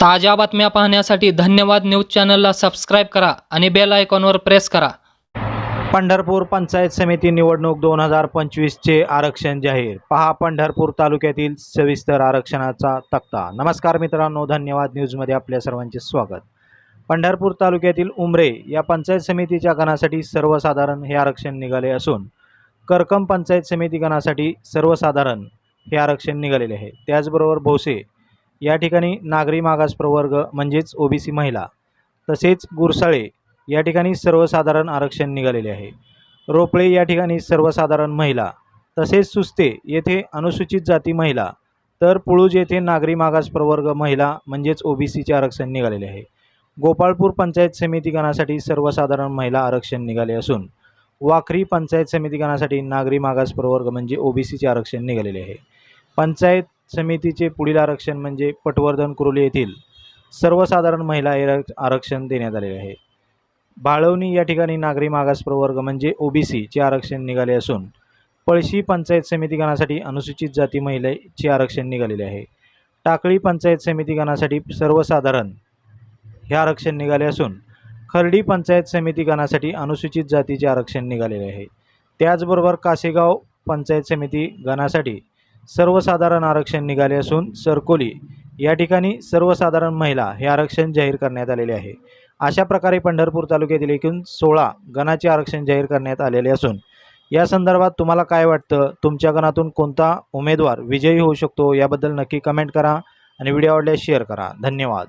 ताज्या बातम्या पाहण्यासाठी धन्यवाद न्यूज चॅनलला सबस्क्राईब करा आणि बेल आयकॉनवर प्रेस करा. पंढरपूर पंचायत समिती निवडणूक दोन हजार पंचवीसचे आरक्षण जाहीर. पहा पंढरपूर तालुक्यातील सविस्तर आरक्षणाचा तक्ता. नमस्कार मित्रांनो धन्यवाद न्यूजमध्ये आपल्या सर्वांचे स्वागत. पंढरपूर तालुक्यातील उमरे या पंचायत समितीच्या गणासाठी सर्वसाधारण हे आरक्षण निघाले असून करकम पंचायत समिती गणासाठी सर्वसाधारण हे आरक्षण निघालेले आहे. त्याचबरोबर भोसे या ठिकाणी नागरी मागास प्रवर्ग म्हणजेच ओबीसी महिला तसेच गुरसाळे या ठिकाणी सर्वसाधारण आरक्षण निघालेले आहे. रोपळे या ठिकाणी सर्वसाधारण महिला तसेच सुस्ते येथे अनुसूचित जाती महिला तर पुळूज येथे नागरी मागास प्रवर्ग महिला म्हणजेच ओबीसीचे आरक्षण निघालेले आहे. गोपाळपूर पंचायत समिती गणासाठी सर्वसाधारण महिला आरक्षण निघाले असून वाखरी पंचायत समिती गणासाठी नागरी मागास प्रवर्ग म्हणजे ओबीसीचे आरक्षण निघालेले आहे. पंचायत समितीचे पुढील आरक्षण म्हणजे पटवर्धन कुरोली येथील सर्वसाधारण महिला आरक्षण देण्यात आलेले आहे. बाळवणी या ठिकाणी नागरी मागास प्रवर्ग म्हणजे ओबीसीचे आरक्षण निघाले असून पळशी पंचायत समिती गणासाठी अनुसूचित जाती महिलेचे आरक्षण निघालेले आहे. टाकळी पंचायत समिती गणासाठी सर्वसाधारण हे आरक्षण निघाले असून खर्डी पंचायत समिती गणासाठी अनुसूचित जातीचे आरक्षण निघालेले आहे. त्याचबरोबर कासेगाव पंचायत समिती गणासाठी सर्वसाधारण आरक्षण निघाले असून सरकोली या ठिकाणी सर्वसाधारण महिला हे आरक्षण जाहीर करण्यात आलेले आहे. अशा प्रकारे पंढरपूर तालुक्यातील एकूण सोळा गणाचे आरक्षण जाहीर करण्यात आलेले असून या संदर्भात तुम्हाला काय वाटतं? तुमच्या गणातून कोणता उमेदवार विजयी होऊ शकतो? याबद्दल नक्की कमेंट करा आणि व्हिडिओ आवडल्यास शेअर करा. धन्यवाद.